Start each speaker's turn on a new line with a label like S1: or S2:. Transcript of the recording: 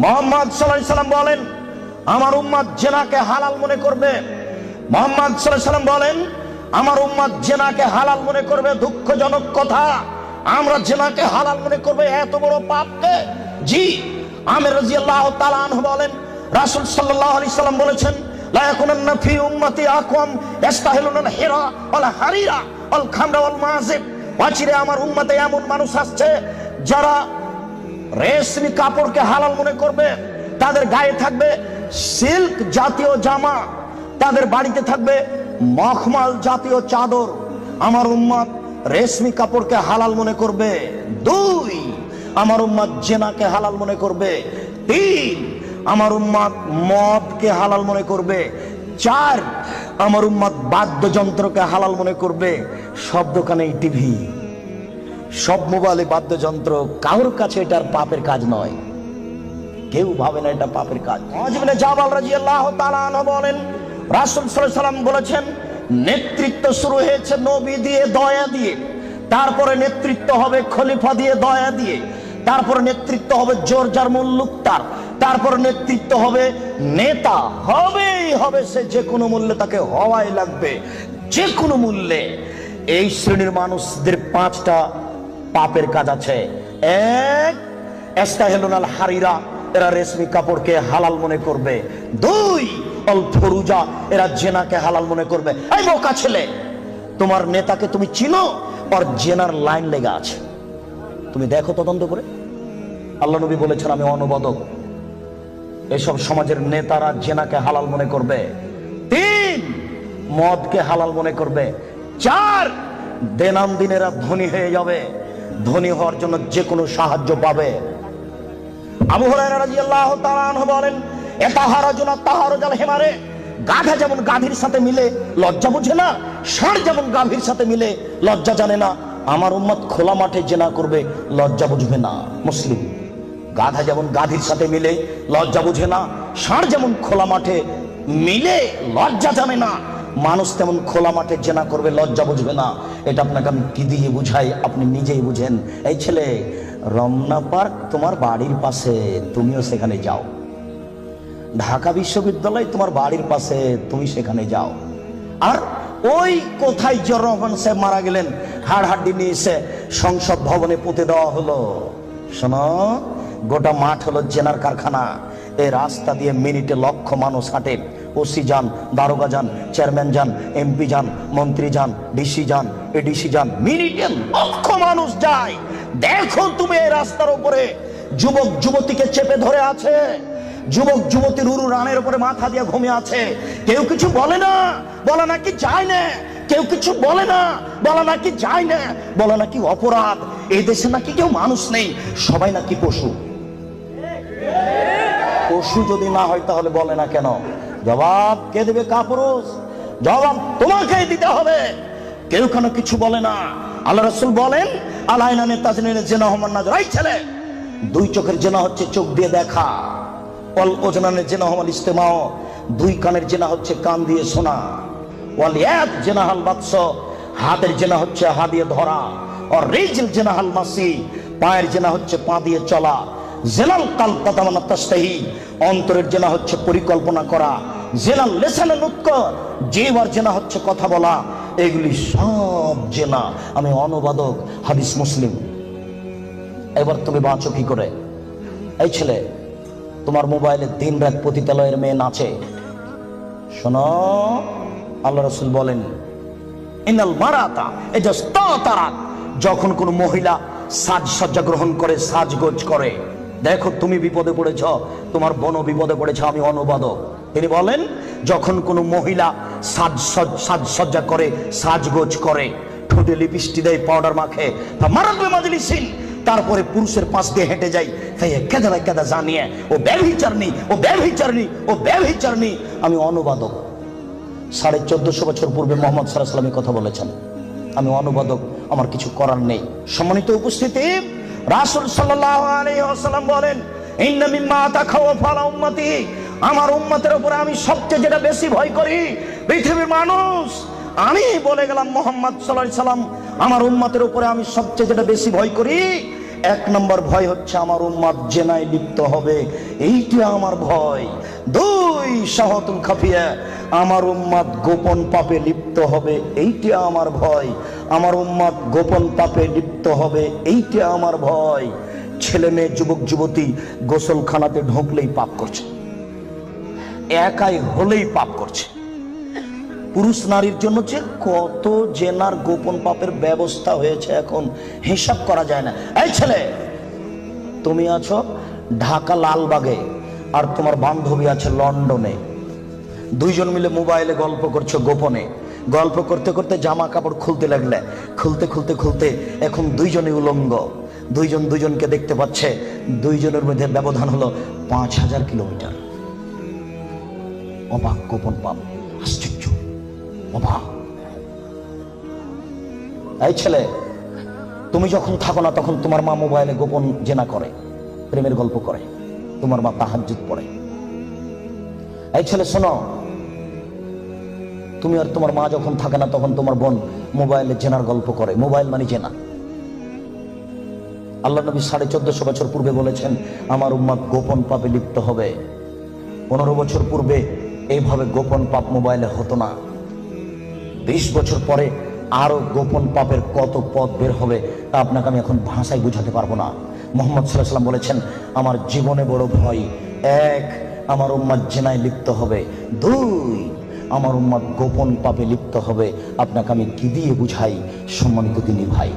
S1: মোহাম্মদ সাল্লাহ সাল্লাম বলেন, আমার উম্মাদ জেনাকে হালাল মনে করবে। মোহাম্মদ সাল্লাহ সাল্লাম বলেন, আমার উম্মাদ জেনাকে হালাল মনে করবে, দুঃখজনক কথা। আমরা জেনাকে হালাল মনে করবে, এত বড় পাপকে জি, আমির রাজিয়াল্লাহ তাআলা আনহু বলেন, রাসূল সাল্লাল্লাহু আলাইহি সাল্লাম বলেছেন আমার উম্মতে এমন মানুষ আসছে, যারা রেশমি কাপড়কে হালাল মনে করবে, তাদের গায়ে থাকবে সিল্ক জাতীয় জামা, তাদের বাড়িতে থাকবে মখমাল জাতীয় চাদর। আমার উম্মত রেশমি কাপড়কে হালাল মনে করবে দুই, আমার উম্মত জেনাকে হালাল মনে করবে তিন, আমার উম্মত মদকে হালাল মনে করবে চার, আমার উম্মত বাদ্যযন্ত্রকে হালাল মনে করবে সব দোকানেই টিভি। সব মোবাইলে বাদ্যযন্ত্র, কারোর কাছে এটার পাপের কাজ নয়। কেউ ভাবে না এটা পাপের কাজ। বলেন, রাসূল বলেছেন, নেতৃত্ব শুরু হয়েছে নবী দিয়ে, দয়া দিয়ে। তারপরে নেতৃত্ব হবে খলিফা দিয়ে, দয়া দিয়ে। তারপরে নেতৃত্ব হবে জোর যার মুল্লুক তার তারপর নেতৃত্ব হবে নেতা। হবেই হবে সে, যে কোনো মূল্যে তাকে হওয়াই লাগবে। যে কোনো মূল্যে। এই শ্রেণির মানুষদের পাঁচটা পাপের কাজ আছে। এক হারিরা, এরা রেশমি কাপড়কে হালাল মনে করবে। দুই অল ফরুজা এরা জেনাকে হালাল মনে করবে। এই বোকা ছেলে, তোমার নেতাকে তুমি চিনো? আর জেনার লাইন লেগে আছে। তুমি দেখো তদন্ত করে। আল্লাহ নবী বলেছেন, আমি অনুবাদক। এসব সমাজের নেতারা জেনাকে হালাল মনে করবে। তিন, মদকে হালাল মনে করবে। চার দেনাম দিনেরা ধনী হয়ে যাবে। ধনী হওয়ার জন্য যে কোনো সাহায্য পাবে। আবু হুরায়রা রাদিয়াল্লাহু তাআলা বলেন এতাহারাজুনা তাহারুজাল হিমারে, গাধা যেমন গাভীর সাথে মিলে, লজ্জা বুঝে না, ষাঁড় যেমন গাভীর সাথে মিলে, লজ্জা জানে না। আমার উম্মত খোলা মাঠে জেনা করবে, লজ্জা বুঝবে না। মুসলিম, গাধা যেমন গাধীর সাথে মিলে, লজ্জা বুঝে না, ষাঁড় যেমন খোলা মাঠে মিলে, লজ্জা জানে না। মানুষ তেমন খোলা মাঠে জেনা করবে, লজ্জা বুঝবে না। এটা আপনাকে আমি কি দিয়ে বুঝাই? আপনি নিজেই বুঝেন। এই ছেলে, রমনা পার্ক তোমার বাড়ির পাশে, তুমিও সেখানে যাও। ঢাকা বিশ্ববিদ্যালয় তোমার বাড়ির পাশে, তুমি সেখানে যাও। আর ওই কোথায় রহমান সাহেব মারা গেলেন হাড় হাড্ডি নিয়ে এসে সংসদ ভবনে পুঁতে দেওয়া হলো। শোনো, গোটা মাঠ হলো জেনার কারখানা। এই রাস্তা দিয়ে মিনিটে লক্ষ মানুষ হাঁটে ওসি যান, দারোগা যান, চেয়ারম্যান যান, এমপি যান, মন্ত্রী যান, ডিসি যান, এডিসি যান, মিনিটে লক্ষ মানুষ যায়। দেখো তুমি এই রাস্তার উপরে। যুবক, যুবতীকে চেপে ধরে আছে। যুবক যুবতীর উরু রানের উপরে মাথা দিয়ে ঘুমিয়ে আছে। কেউ কিছু বলে না, বলে নাকি যায় না। কেউ কিছু বলে না, বলে নাকি যায় না। বলে নাকি অপরাধ। এই দেশে নাকি কেউ মানুষ নেই, সবাই নাকি পশু। পশু যদি না হয় তাহলে বলে না কেন? জবাব কে দেবে কাপুরুষ? জবাব তোমাকেই দিতে হবে। কেউ কেন কিছু বলে না। আল্লাহ রসুল বলেন আলাইনানে তাজনিনে জেনা হমান নাজর এই ছেলে, দুই চোখের জেনা হচ্ছে চোখ দিয়ে দেখা। অল ওজনানের জেনা হমান ইস্তেমাও দুই কানের জেনা হচ্ছে কান দিয়ে শোনা। ওয়াল এক জেনা হাল বাৎস হাতের জেনা হচ্ছে হা দিয়ে ধরা। আর রিজিল জেনা হাল মাসি। পায়ের জেনা হচ্ছে পা দিয়ে চলা। জেলাল কাল তাস্তাহি অন্তরের জেনা হচ্ছে পরিকল্পনা করা। জেলাল লেসানে নুৎক জিহ্বার জেনা হচ্ছে কথা বলা, এগুলি সব জেনা আমি অনুবাদক হাদিস মুসলিম। এবার তুমি বাঁচো কি করে? এই ছেলে, তোমার মোবাইলে দিন রাত পতিতালয়ের মেয়ে নাচে। শোনো, আল্লাহ রসুল বলেন, ইনাল মারাতা এটা যখন কোনো মহিলা সাজসজ্জা গ্রহণ করে, সাজগোজ করে দেখো, তুমি বিপদে পড়েছ, তোমার বন বিপদে পড়েছ, আমি অনুবাদক তিনি বলেন, যখন কোনো মহিলা সাজ সাজসজ্জা করে, সাজগোজ করে, ঠোঁটে লিপিস্টি দেয় পাউডার মাখে, তা মারাত্মক মাজলিসিন। তারপরে পুরুষের পাশ দিয়ে হেঁটে যাই তাই কেদা কেদা জানিয়ে, ও ব্যভিচারনি ও ব্যভিচারনি ও ব্যভিচারনি আমি অনুবাদক সাড়ে চোদ্দশো বছর পূর্বে মোহাম্মদ সাল্লাহ সাল্লামী কথা বলেছেন। আমি অনুবাদক আমার কিছু করার নেই। সম্মানিত উপস্থিতি রাসুল সাল্লাম বলেন আমার উম্মতের উপরে আমি সবচেয়ে যেটা বেশি ভয় করি, পৃথিবীর মানুষ। আমি বলে গেলাম মোহাম্মদ সাল্লাহ সাল্লাম আমার উম্মতের উপরে আমি সবচেয়ে যেটা বেশি ভয় করি এক নম্বর ভয় হচ্ছে আমার উম্মাদ জেনায় লিপ্ত হবে। এইটা আমার ভয়। দুই শাহতুল খাফিয়া, আমার উম্মাদ গোপন পাপে লিপ্ত হবে, এইটা আমার ভয়। আমার উম্মাদ গোপন পাপে লিপ্ত হবে, এইটা আমার ভয়। ছেলে মেয়ে, যুবক, যুবতী গোসলখানাতে ঢুকলেই পাপ করছে। একাই হলেই পাপ করছে। পুরুষ নারীর জন্য যে কত জেনার গোপন পাপের ব্যবস্থা হয়েছে এখন, হিসাব করা যায় না। এই ছেলে, তুমি আছো ঢাকা লালবাগে আর তোমার বান্ধবী আছে লন্ডনে। দুইজন মিলে মোবাইলে গল্প করছ গোপনে। গল্প করতে করতে জামা কাপড় খুলতে লাগলে। খুলতে খুলতে খুলতে এখন দুইজনে উলঙ্গ। দুইজন দুইজনকে দেখতে পাচ্ছে। দুইজনের মধ্যে ব্যবধান হলো পাঁচ হাজার কিলোমিটার। অবাক গোপন পাপ। এই ছেলে, তুমি যখন থাকো না, তখন তোমার মা মোবাইলে গোপন জেনা করে, প্রেমের গল্প করে। তোমার মা তাহাজ্জুদ পড়ে। এই ছেলে, শোনো। তুমি আর তোমার মা যখন থাকে না, তখন তোমার বোন মোবাইলে জেনার গল্প করে। মোবাইল মানে জেনা। আল্লাহ নবী সাড়ে চোদ্দশো বছর পূর্বে বলেছেন, আমার উম্মাদ গোপন পাপে লিপ্ত হবে। পনেরো বছর পূর্বে এইভাবে গোপন পাপ মোবাইলে হতো না। বিশ বছর পরে আরও গোপন পাপের কত পথ বের হবে তা আপনাকে আমি এখন ভাষায় বুঝাতে পারব না। মোহাম্মদ সাল্লাহ সাল্লাম বলেছেন, আমার জীবনে বড় ভয়। এক, আমার উম্মাদ জেনায় লিপ্ত হবে। দুই, আমার উম্মাদ গোপন পাপে লিপ্ত হবে। আপনাকে আমি কি দিয়ে বুঝাই? সম্মানিত তিনি ভাই।